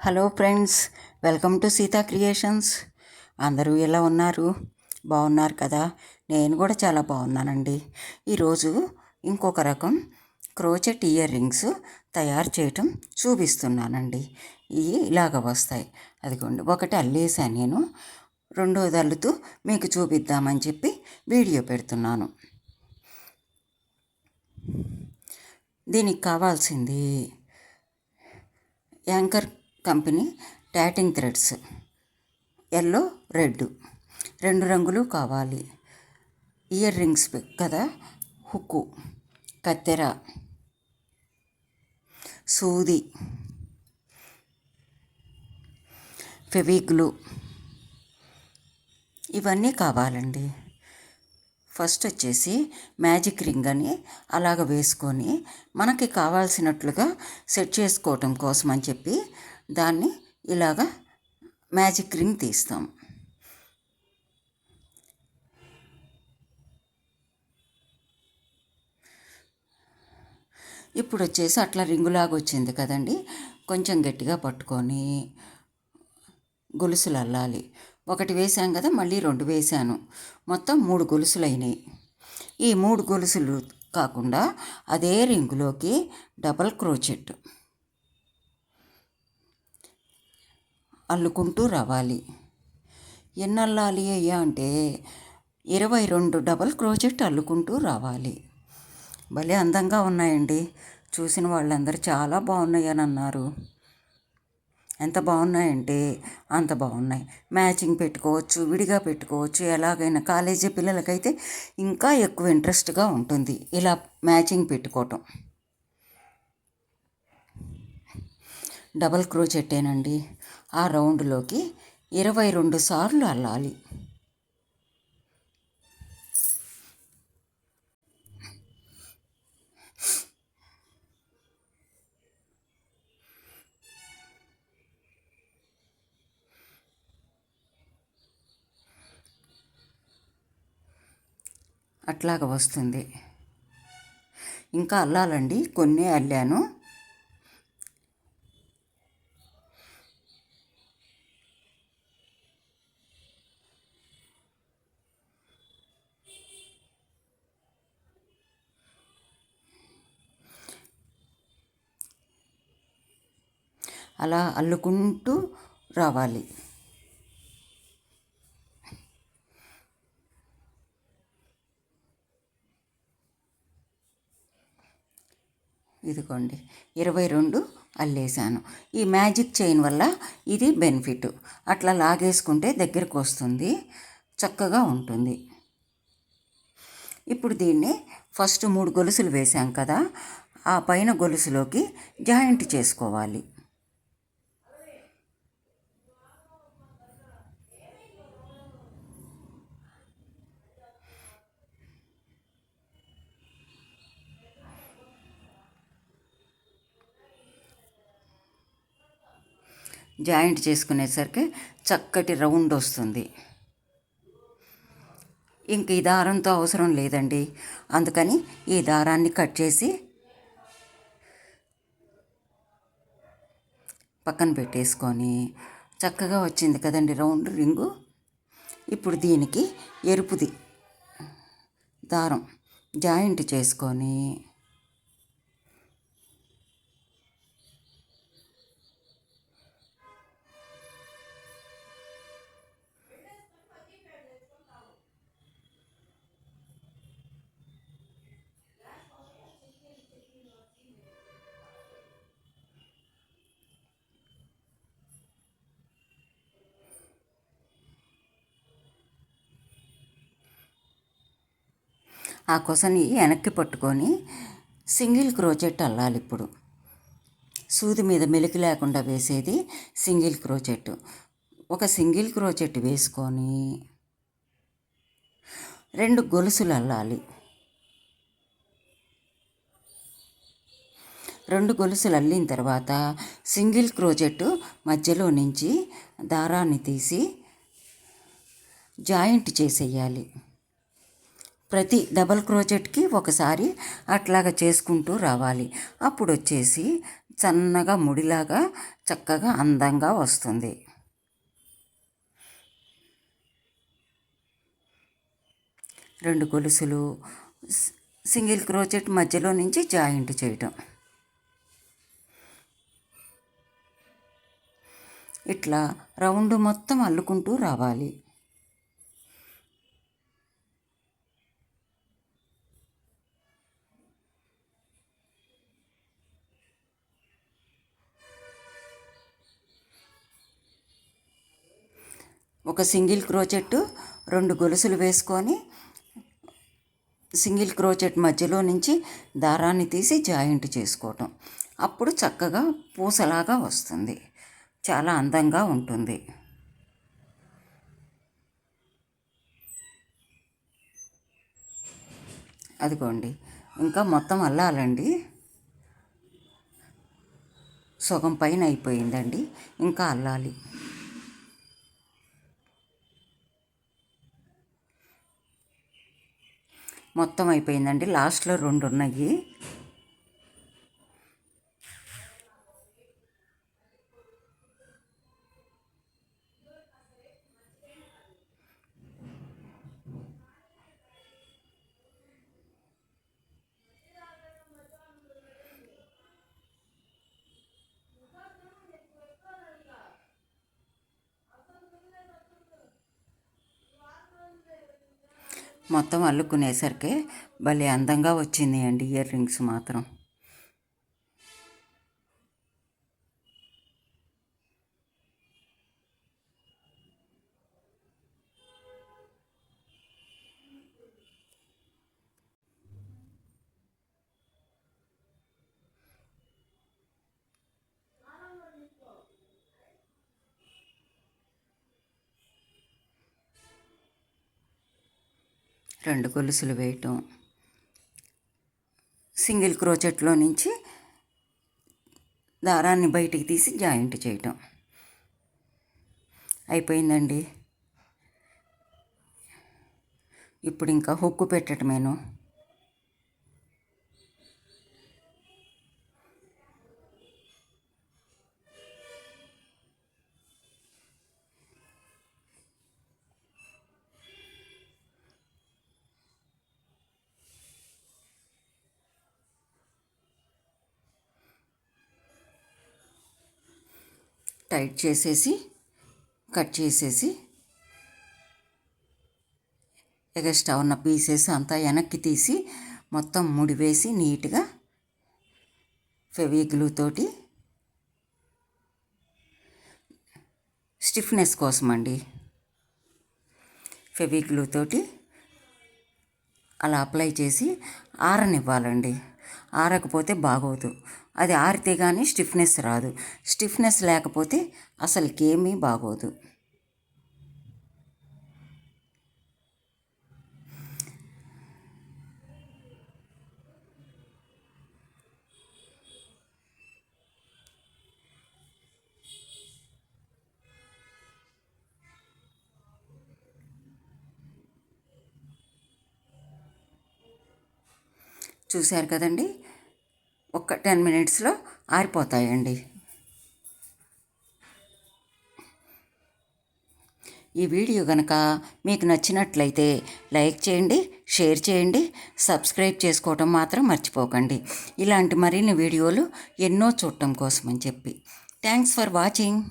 Hello friends welcome to Sita creations. అందరూ ఎలా ఉన్నారు? బాగున్నారు కదా? నేను కూడా చాలా బాగున్నానండి ఈరోజు ఇంకొక రకం క్రోచెట్ ఇయర్ రింగ్స్ తయారు చేయటం చూపిస్తున్నానండి. ఇవి ఇలాగ వస్తాయి. అదిగోండి ఒకటి అల్లేసాను నేను. రెండోది అల్లుతూ మీకు చూపిద్దామని చెప్పి వీడియో పెడుతున్నాను. దీనికి కావాల్సింది anchor company tatting threads. Yellow red. రెండు రంగులు కావాలి. ఇయర్ రింగ్స్ కదా? హుక్కు కత్తెర సూది ఫెవిగ్లు ఇవన్నీ కావాలండి. ఫస్ట్ వచ్చేసి మ్యాజిక్ రింగ్ అని అలాగ వేసుకొని మనకి కావాల్సినట్లుగా సెట్ చేసుకోవటం కోసం అని చెప్పి దాన్ని ఇలాగ మ్యాజిక్ రింగ్ తీస్తాం. ఇప్పుడు వచ్చేసి అట్లా రింగులాగా వచ్చింది కదండి. కొంచెం గట్టిగా పట్టుకొని గొలుసులు అల్లాలి. ఒకటి వేశాం కదా మళ్ళీ రెండు వేసాను మొత్తం మూడు గొలుసులు అయినాయి ఈ మూడు గొలుసులు కాకుండా అదే రింగులోకి డబల్ క్రోచెట్. అల్లుకుంటూ రావాలి. ఎన్నల్లాలి అయ్యా అంటే ఇరవై రెండు డబల్ క్రోచెట్ అల్లుకుంటూ రావాలి. భలే అందంగా ఉన్నాయండి. చూసిన వాళ్ళందరూ చాలా బాగున్నాయి అని అన్నారు. ఎంత బాగున్నాయంటే అంత బాగున్నాయి. మ్యాచింగ్ పెట్టుకోవచ్చు విడిగా పెట్టుకోవచ్చు ఎలాగైనా కాలేజీ పిల్లలకైతే ఇంకా ఎక్కువ ఇంట్రెస్ట్గా ఉంటుంది. ఇలా మ్యాచింగ్ పెట్టుకోవటం. డబల్ క్రోచెట్టేనండి ఆ రౌండ్లోకి ఇరవై రెండు సార్లు అల్లాలి. అట్లాగ వస్తుంది. ఇంకా అల్లాలండి. కొన్ని అల్లాను. అలా అల్లుకుంటూ రావాలి. ఇదిగోండి ఇరవై రెండు అల్లేసాను ఈ మ్యాజిక్ చైన్ వల్ల ఇది బెనిఫిట్. అట్లా లాగేసుకుంటే దగ్గరకు వస్తుంది చక్కగా ఉంటుంది. ఇప్పుడు దీన్ని ఫస్ట్ మూడు గొలుసులు వేసాం కదా ఆ పైన గొలుసులోకి జాయింట్ చేసుకోవాలి. జాయింట్ చేసుకునేసరికి చక్కటి రౌండ్ వస్తుంది. ఇంక ఈ దారంతో అవసరం లేదండి. అందుకని ఈ దారాన్ని కట్ చేసి పక్కన పెట్టేసుకొని చక్కగా వచ్చింది కదండి రౌండ్ రింగు. ఇప్పుడు దీనికి ఎరుపుది దారం జాయింట్ చేసుకొని ఆ కొసని వెనక్కి పట్టుకొని సింగిల్ క్రోచెట్ అల్లాలి ఇప్పుడు. సూది మీద మెలికి లేకుండా వేసేది సింగిల్ క్రోచెట్. ఒక సింగిల్ క్రోచెట్ వేసుకొని రెండు గొలుసులు అల్లాలి. రెండు గొలుసులు అల్లిన తర్వాత సింగిల్ క్రోచెట్ మధ్యలో నుంచి దారాన్ని తీసి జాయింట్ చేసేయాలి. ప్రతి డబల్ క్రోచెట్కి ఒకసారి అట్లాగా చేసుకుంటూ రావాలి. అప్పుడు వచ్చేసి సన్నగా ముడిలాగా చక్కగా అందంగా వస్తుంది. రెండు గొలుసులు సింగిల్ క్రోచెట్ మధ్యలో నుంచి జాయింట్ చేయటం. ఇట్లా రౌండ్ మొత్తం అల్లుకుంటూ రావాలి. ఒక సింగిల్ క్రోచెట్ రెండు గొలుసులు వేసుకొని సింగిల్ క్రోచెట్ మధ్యలో నుంచి దారాన్ని తీసి జాయింట్ చేసుకోవటం. అప్పుడు చక్కగా పూసలాగా వస్తుంది. చాలా అందంగా ఉంటుంది. అదిగోండి. ఇంకా మొత్తం అల్లాలండి. సగం పైన అయిపోయిందండి. ఇంకా అల్లాలి. మొత్తం అయిపోయిందండి. లాస్ట్లో రెండు ఉన్నాయి మొత్తం అల్లుకునేసరికి భలే అందంగా వచ్చింది అండి ఇయర్ రింగ్స్ మాత్రం. రెండు గొలుసులు వేయటం. సింగిల్ క్రోచెట్లో నుంచి దారాన్ని బయటికి తీసి జాయింట్ చేయటం. అయిపోయిందండి. ఇప్పుడు ఇంకా హుక్కు పెట్టడమేను టైట్ చేసేసి కట్ చేసేసి ఎగస్ట్రా ఉన్న పీసెస్ అంతా వెనక్కి తీసి మొత్తం ముడివేసి నీట్గా ఫెవిగ్లూ తోటి స్టిఫ్నెస్ కోసం అండి. ఫెవిగ్లూ తోటి అలా అప్లై చేసి ఆరనివ్వాలండి. ఆరకపోతే బాగోదు. అది ఆరితే కానీ స్టిఫ్నెస్ రాదు. స్టిఫ్నెస్ లేకపోతే అసలుకేమీ బాగోదు. చూశారు కదండి? ఒక టెన్ మినిట్స్లో ఆరిపోతాయండి. ఈ వీడియో కనుక మీకు నచ్చినట్లయితే లైక్ చేయండి షేర్ చేయండి సబ్స్క్రైబ్ చేసుకోవటం మాత్రం మర్చిపోకండి. ఇలాంటి మరిన్ని వీడియోలు ఎన్నో చూడటం కోసం అని చెప్పి. Thanks for watching.